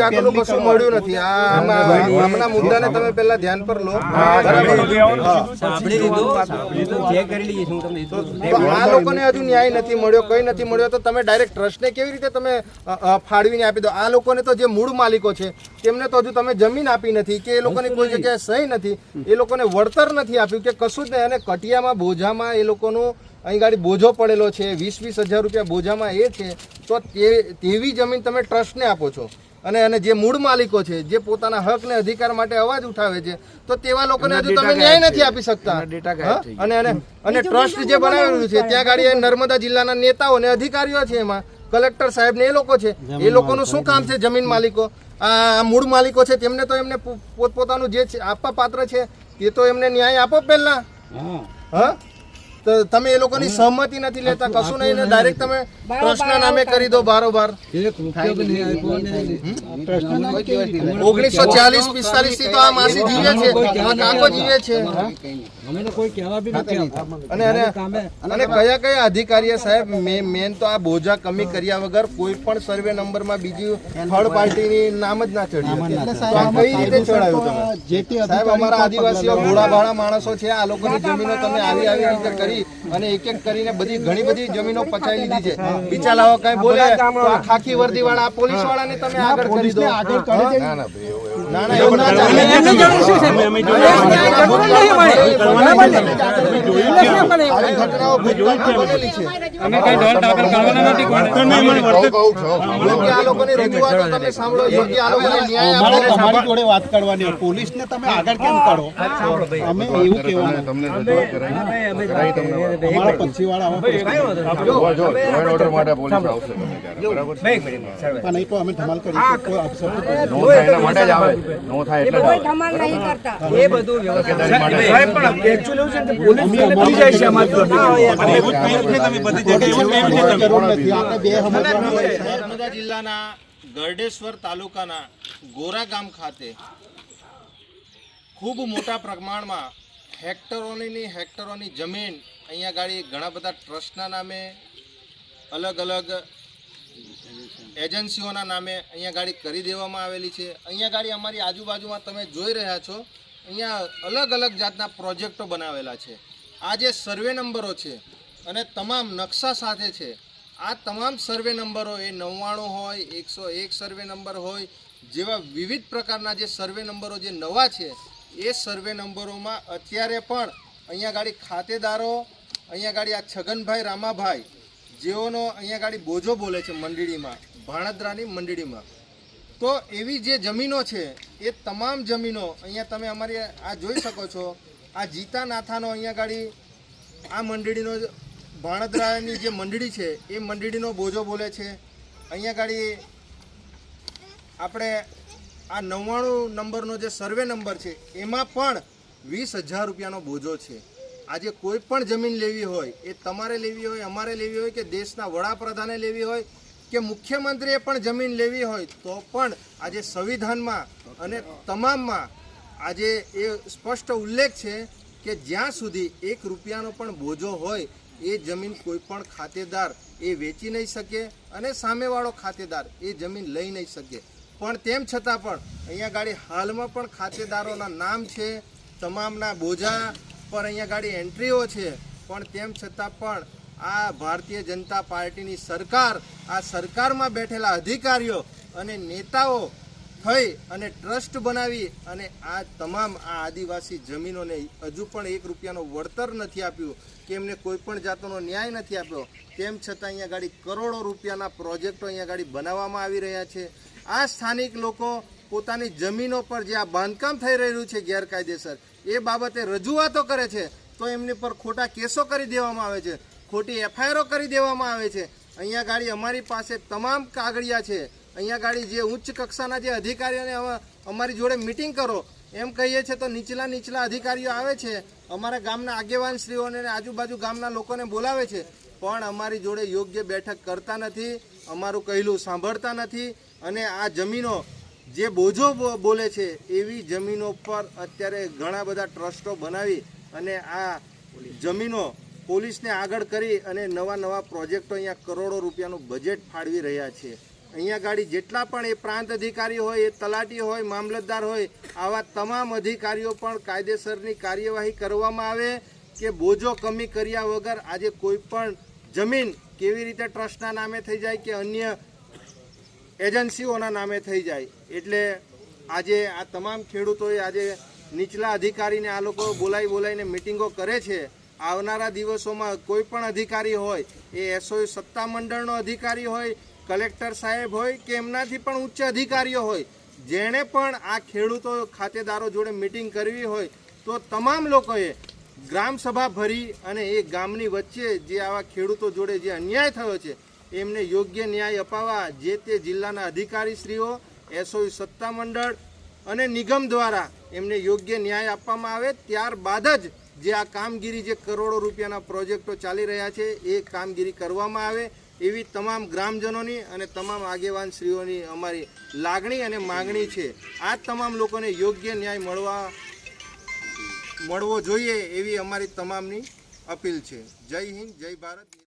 જાતનું કશું મળ્યું નથી. આમાં હમણાં મુદ્દાને તમે પહેલા ધ્યાન પર લો. બરાબર? સાંભળી લીધું. જે કરી લઈએ હું તમને તો આ લોકોને હજુ ન્યાય નથી મળ્યો કઈ નથી મળ્યો. તો તમે ડાયરેક્ટ ટ્રસ્ટને કેવી રીતે તમે ફાળવીને આપી દો? આ લોકોને તો જે મૂળ માલિકો છે તેમને તો હજુ તમે જમીન આપી નથી કે એ લોકોની કોઈ જગ્યાએ સહી નથી. એ લોકોને વળતર નથી આપ્યું કે કશું જ નહીં. અને કટિયામાં બોજામાં એ લોકોનું અહીં ગાડી બોજો પડેલો છે. વીસ વીસ હજાર રૂપિયા બોજામાં એ છે. તો તે તેવી જમીન તમે ટ્રસ્ટને આપો છો. અને અને જે મૂળ માલિકો છે જે પોતાના હક ને અધિકાર માટે અવાજ ઉઠાવે છે તો તેવા લોકોને હજુ તમે ન્યાય નથી આપી શકતા. અને અને અને ટ્રસ્ટ જે બનાવેલું છે ત્યાં ગાડી નર્મદા જિલ્લાના નેતાઓ ને અધિકારીઓ છે એમાં. કલેક્ટર સાહેબ ને એ લોકો છે. એ લોકોનું શું કામ છે જમીન માલિકો? આ મૂળ માલિકો છે તેમને તો એમને પોતપોતાનું જે છે આપવા પાત્ર છે એ તો એમને ન્યાય આપો પહેલા. હા? તો તમે એ લોકોની સહમતી નથી લેતા કશું નહીં ડાયરેક્ટ તમે ટ્રસ્ટના નામે કરી દો બારોબાર. ઓગણીસો ચાલીસ પિસ્તાલીસથી તો આ માસી જીવે છે. આ કાકો જીવે છે. અમે તો કોઈ કહેવા બી નથી આવતા અને અને અને કયા કયા અધિકારીએ સાહેબ મેન મેન તો આ બોજા કમી કર્યા વગર કોઈ પણ સર્વે નંબરમાં બીજી થર્ડ પાર્ટીની નામ જ ના ચડ્યું. કઈ રીતે ચડાયું તમે? સાહેબ અમારા આદિવાસીઓ ભોળા ભાળા માણસો છે આ લોકોની જમીનો તમે આવી આવી રીતે કરી અને એક એક કરીને બધી ઘણી બધી જમીનો પચાવી લીધી છે. લાવો કઈ બોલે ખાખી વર્દી વાળા પોલીસ વાળાને તમે આગળ કરી દો. ના ના એવું ના ચાલે. આવી ઘટનાઓ ભૂતકાળમાં બનેલી છે યોગ્ય આ લોકોની રજૂઆતો તમે સાંભળો યોગ્ય આ લોકોને ન્યાય આપો. અમારે તમારી જોડે વાત કરવાની હોય. પોલીસને તમે આગળ કેમ કરો અમે એવું પોલીસ? પણ નહીં તો અમે ધમાલ કરી. નો થાય એના માટે જ આવે નો થાય એટલે ધમાલ નહીં કરતા એ બધું વ્યવસ્થિત કોઈ જરૂર નથી. આપણે બે સમજવાનું હોય છે. નર્મદા જિલ્લાના ગરડેશ્વર તાલુકાના ગોરા ગામ ખાતે ખૂબ મોટા પ્રમાણમાં હેક્ટરોની હેક્ટરોની જમીન અહીંયા ગાડી ઘણા બધા ટ્રસ્ટના નામે અલગ અલગ એજન્સીઓના નામે અહીંયા ગાડી કરી દેવામાં આવેલી છે. અહીંયા ગાડી અમારી આજુબાજુમાં તમે જોઈ રહ્યા છો. અહીંયા અલગ અલગ જાતના પ્રોજેક્ટો બનાવેલા છે. આ જે સર્વે નંબરો છે અને તમામ નકશા સાથે છે, આ તમામ સર્વે નંબરો એ નવ્વાણું હોય, એકસો એક સર્વે નંબર હોય, જેવા વિવિધ પ્રકારના જે સર્વે નંબરો જે નવા છે, એ સર્વે નંબરોમાં અત્યારે પણ અહીંયા ગાડી ખાતેદારો, અહીંયા ગાડી આ છગનભાઈ રામાભાઈ, જેઓનો અહીંયા ગાડી બોજો બોલે છે મંડળીમાં, ભાણદરાની મંડળીમાં. તો એવી જે જમીનો છે એ તમામ જમીનો અહીંયા તમે અમારી આ જોઈ શકો છો. આ જીતા નાથાનો અહીંયા ગાડી, આ મંડળીનો ભાણદરાની જે મંડળી છે, એ મંડળીનો બોજો બોલે છે. અહીંયા ગાડી, આપણે આ નવ્વાણું નંબરનો જે સર્વે નંબર છે, એમાં પણ વીસ હજાર રૂપિયાનો બોજો છે. આજે કોઈ પણ જમીન લેવી હોય, એ તમારે લેવી હોય, અમારે લેવી હોય કે દેશના વડાપ્રધાને લેવી હોય કે મુખ્યમંત્રીએ પણ જમીન લેવી હોય, તો પણ આજે સંવિધાનમાં અને તમામમાં આજે એ સ્પષ્ટ ઉલ્લેખ છે કે જ્યાં સુધી એક રૂપિયાનો પણ બોજો હોય, એ જમીન કોઈ પણ ખાતેદાર એ વેચી નહીં શકે અને સામેવાળો ખાતેદાર એ જમીન લઈ નહીં શકે. પણ તેમ છતાં પણ અહીંયા ગાડી હાલમાં પણ ખાતેદારોના નામ છે, તમામના બોજા પર અહીંયા ગાડી એન્ટ્રીઓ છે. પણ તેમ છતાં પણ આ ભારતીય જનતા પાર્ટીની સરકાર, આ સરકારમાં બેઠેલા અધિકારીઓ અને નેતાઓ થઈ અને ટ્રસ્ટ બનાવી અને આ તમામ આ આદિવાસી જમીનોને હજુ પણ એક રૂપિયાનો વળતર નથી આપ્યું કે એમને કોઈ પણ જાતનો ન્યાય નથી આપ્યો. તેમ છતાં અહીંયા ગાડી કરોડો રૂપિયાના પ્રોજેક્ટો અહીંયા ગાડી બનાવવામાં આવી રહ્યા છે. આ સ્થાનિક લોકો પોતાની જમીનો પર જે આ બાંધકામ થઈ રહ્યું છે ગેરકાયદેસર, એ બાબતે રજૂઆતો કરે છે, તો એમની પર ખોટા કેસો કરી દેવામાં આવે છે, ખોટી એફઆઈઆરો કરી દેવામાં આવે છે. અહીંયા ગાડી અમારી પાસે તમામ કાગળિયા છે. અહીંયા ગાડી જે ઉચ્ચ કક્ષાના જે અધિકારીઓને અમારી જોડે મિટિંગ કરો, એમ કહીએ છીએ તો નીચલા નીચલા અધિકારીઓ આવે છે, અમારા ગામના આગેવાન શ્રીઓને આજુબાજુ ગામના લોકોને બોલાવે છે, પણ અમારી જોડે યોગ્ય બેઠક કરતા નથી, અમારું કહેલું સાંભળતા નથી, અને આ જમીનો જે બોજો બોલે છે, એવી જમીનો પર અત્યારે ઘણા બધા ટ્રસ્ટો બનાવી અને આ જમીનો પોલીસને આગળ કરી અને નવા નવા પ્રોજેક્ટો અહીંયા કરોડો રૂપિયાનું બજેટ ફાળવી રહ્યા છે. અહીંયા ગાડી જેટલા પણ એ પ્રાંત અધિકારી હોય, એ તલાટી હોય, મામલતદાર હોય, આવા તમામ અધિકારીઓ પણ કાયદેસરની કાર્યવાહી કરવામાં આવે કે બોજો કમી કર્યા વગર આજે કોઈ પણ જમીન કેવી રીતે ટ્રસ્ટના નામે થઈ જાય કે અન્ય એજન્સીઓના નામે થઈ જાય. એટલે આજે આ તમામ ખેડૂતોએ આજે નીચલા અધિકારીને આ લોકો બોલાવી બોલાવીને મિટિંગો કરે છે. આવનારા દિવસોમાં કોઈ પણ અધિકારી હોય, એ એસઓઈ સત્તામંડળનો અધિકારી હોય કલેક્ટર સાહેબ હોય કે એમનાથી પણ ઉચ્ચ અધિકારીઓ હોય, જેણે પણ આ ખેડૂતો ખાતેદારો જોડે મિટિંગ કરવી હોય, તો તમામ લોકોએ ગ્રામસભા ભરી અને એ ગામની વચ્ચે જે આવા ખેડૂતો જોડે જે અન્યાય થયો છે, એમને યોગ્ય ન્યાય અપાવવા જે તે જિલ્લાના અધિકારીશ્રીઓ એસઓઈ સત્તામંડળ અને નિગમ દ્વારા એમને યોગ્ય ન્યાય આપવામાં આવે, ત્યારબાદ જ જે આ કામગીરી જે કરોડો રૂપિયાના પ્રોજેક્ટો ચાલી રહ્યા છે, એ કામગીરી કરવામાં આવે. એવી તમામ ગ્રામજનોની અને તમામ આગેવાન શ્રીઓની અમારી લાગણી અને માગણી છે. આ તમામ લોકોને યોગ્ય ન્યાય મળવા, મળવો જોઈએ એવી અમારી તમામની અપીલ છે. જય હિન્દ, જય ભારત.